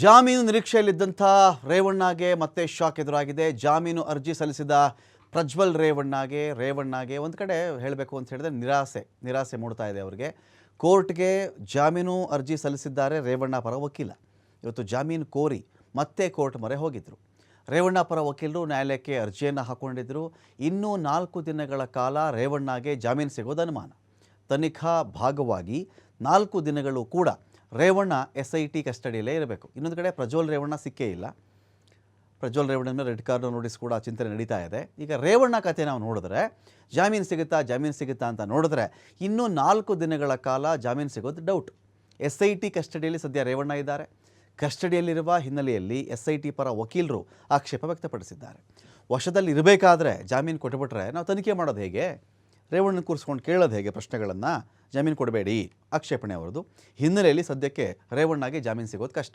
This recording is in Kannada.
ಜಾಮೀನು ನಿರೀಕ್ಷೆಯಲ್ಲಿದ್ದಂಥ ರೇವಣ್ಣಗೆ ಮತ್ತೆ ಶಾಕ್ ಎದುರಾಗಿದೆ. ಜಾಮೀನು ಅರ್ಜಿ ಸಲ್ಲಿಸಿದ ಪ್ರಜ್ವಲ್ ರೇವಣ್ಣಗೆ ರೇವಣ್ಣಗೆ ಒಂದು ಕಡೆ ಹೇಳಬೇಕು ಅಂತ ಹೇಳಿದ್ರೆ ನಿರಾಸೆ ನಿರಾಸೆ ಮೂಡ್ತಾ ಇದೆ ಅವರಿಗೆ. ಕೋರ್ಟ್ಗೆ ಜಾಮೀನು ಅರ್ಜಿ ಸಲ್ಲಿಸಿದ್ದಾರೆ ರೇವಣ್ಣ ಪರ ವಕೀಲ. ಇವತ್ತು ಜಾಮೀನು ಕೋರಿ ಮತ್ತೆ ಕೋರ್ಟ್ ಮೊರೆ ಹೋಗಿದ್ದರು ರೇವಣ್ಣ ಪರ ವಕೀಲರು ನ್ಯಾಯಾಲಯಕ್ಕೆ ಅರ್ಜಿಯನ್ನು ಹಾಕ್ಕೊಂಡಿದ್ದರು ಇನ್ನೂ ನಾಲ್ಕು ದಿನಗಳ ಕಾಲ ರೇವಣ್ಣಗೆ ಜಾಮೀನು ಸಿಗೋದು ಅನುಮಾನ. ತನಿಖಾ ಭಾಗವಾಗಿ ನಾಲ್ಕು ದಿನಗಳು ಕೂಡ ರೇವಣ್ಣ ಎಸ್ ಐ ಟಿ ಕಸ್ಟಡಿಯಲ್ಲೇ ಇರಬೇಕು. ಇನ್ನೊಂದು ಕಡೆ ಪ್ರಜ್ವಲ್ ರೇವಣ್ಣ ಸಿಕ್ಕೇ ಇಲ್ಲ. ಪ್ರಜ್ವಲ್ ರೇವಣ್ಣ ಮೇಲೆ ರೆಡ್ ಕಾರ್ಡ್ ನೋಟಿಸ್ ಕೂಡ ಚಿಂತನೆ ನಡೀತಾ ಇದೆ. ಈಗ ರೇವಣ್ಣ ಕತೆ ನಾವು ನೋಡಿದ್ರೆ, ಜಾಮೀನು ಸಿಗುತ್ತಾ ಜಾಮೀನು ಸಿಗುತ್ತಾ ಅಂತ ನೋಡಿದ್ರೆ ಇನ್ನೂ ನಾಲ್ಕು ದಿನಗಳ ಕಾಲ ಜಾಮೀನು ಸಿಗೋದು ಡೌಟ್ ಎಸ್ ಐ ಟಿ ಕಸ್ಟಡಿಯಲ್ಲಿ ಸದ್ಯ ರೇವಣ್ಣ ಇದ್ದಾರೆ. ಕಸ್ಟಡಿಯಲ್ಲಿರುವ ಹಿನ್ನೆಲೆಯಲ್ಲಿ ಎಸ್ ಐ ಟಿ ಪರ ವಕೀಲರು ಆಕ್ಷೇಪ ವ್ಯಕ್ತಪಡಿಸಿದ್ದಾರೆ. ವಶದಲ್ಲಿ ಇರಬೇಕಾದ್ರೆ ಜಾಮೀನು ಕೊಟ್ಟುಬಿಟ್ರೆ ನಾವು ತನಿಖೆ ಮಾಡೋದು ಹೇಗೆ? ರೇವಣ್ಣನ ಕೂರಿಸ್ಕೊಂಡು ಕೇಳೋದು ಹೇಗೆ ಪ್ರಶ್ನೆಗಳನ್ನು? ಜಾಮೀನು ಕೊಡಬೇಡಿ. ಆಕ್ಷೇಪಣೆ ಅವರದು. ಹಿನ್ನೆಲೆಯಲ್ಲಿ ಸದ್ಯಕ್ಕೆ ರೇವಣ್ಣಗೆ ಜಾಮೀನು ಸಿಗೋದು ಕಷ್ಟ.